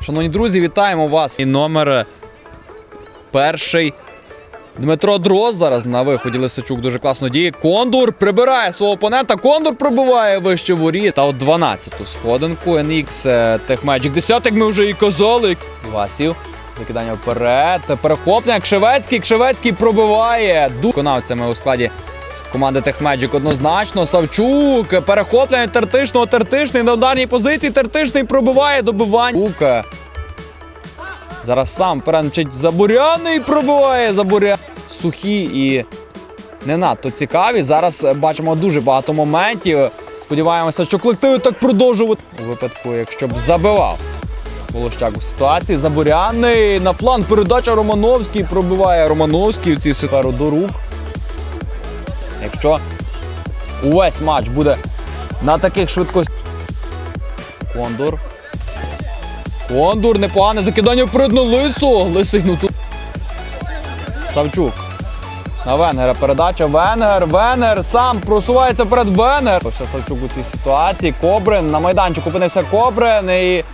Шановні друзі, вітаємо вас. І номер перший. Дмитро Дрозд зараз на виході Лисичук дуже класно діє. Кондур прибирає свого опонента. Кондур пробиває вище воріт. Та от 12-ту сходинку. NX Техмеджик. 10 як ми вже і казали. Васів. Викидання вперед. Перехоплення. Кшевецький. Кшевецький пробиває. Виконавцями у складі команди Техмеджик однозначно. Савчук. Перехоплення тертишного. Тертишний на ударній позиції. Тертишний пробиває добивання. Зараз сам вперед мчить Забуряний пробиває Забуря. Сухі і не надто цікаві. Зараз бачимо дуже багато моментів. Сподіваємося, що колективи так продовжувати. У випадку, якщо б забивав Волощак у ситуації. Забуряний на фланг передача Романовський пробиває Романовський у цій сферу до рук. Якщо увесь матч буде на таких швидкостях. Кондор. Кондур, непогане закидання вперед на Лису. Лисий, ну тут. Савчук. На Венгера передача. Венгер, Венгер сам просувається вперед Венгер. Савчук у цій ситуації. Кобрин. На майданчику опинився Кобрин. І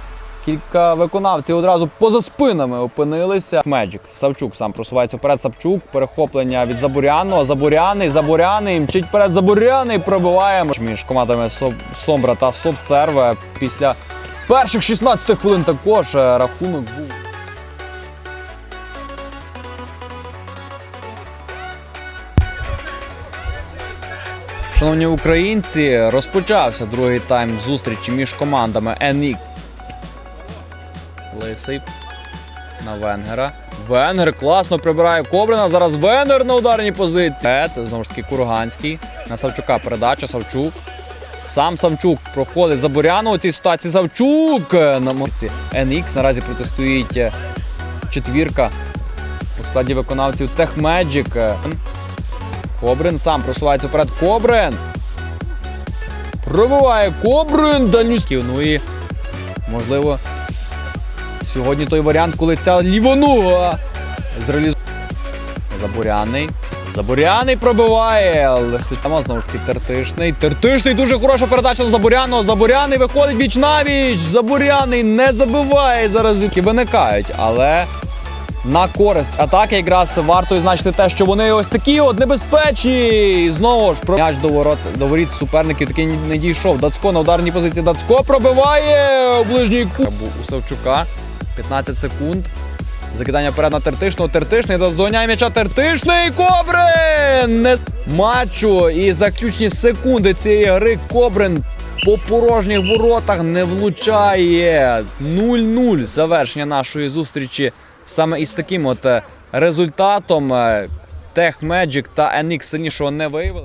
кілька виконавців одразу поза спинами опинилися. Меджик. Савчук сам просувається вперед. Савчук. Перехоплення від Забуряного. Забуряний, Забуряний. Мчить вперед Забуряний. Пробиває між командами Сомбра та Софтсерве після перших 16 хвилин також е, рахунок був. Шановні українці, розпочався другий тайм зустрічі між командами NX. Лисий на Венгера. Венгер класно прибирає Кобрина. Зараз Венгер на ударній позиції. Ет, знову ж таки, Курганський. На Савчука передача. Савчук. Сам Савчук проходить за Буряну у цій ситуації. Савчук е, на морці. NX наразі протистоїть е, четвірка у складі виконавців Техмеджик. Кобрин сам просувається вперед. Кобрин. Пробиває Кобрин. Дальнюськів. Ну можливо. Сьогодні той варіант, коли ця лівонога зреалізує. Забуряний. Забуряний пробиває. Лисичамо знову ж таки тертишний. Тертишний дуже хороша передача на Забуряного. Забуряний виходить віч навіч. Забуряний не забиває. Зараз звідки виникають. Але на користь атаки якраз варто відзначити те, що вони ось такі от небезпечні. Знову ж про м'яч до ворот до воріт суперників таки не дійшов. Дацько на ударній позиції. Дацько пробиває у ближній кут. У Савчука. 15 секунд. Закидання вперед на Тертишного. Тертишний доздоганяє м'яча. Тертишний Кобрин! Не матчу. І заключні секунди цієї гри Кобрин по порожніх воротах не влучає. 0-0 завершення нашої зустрічі. Саме із таким от е, результатом Тех Magic та NX сильнішого не виявили.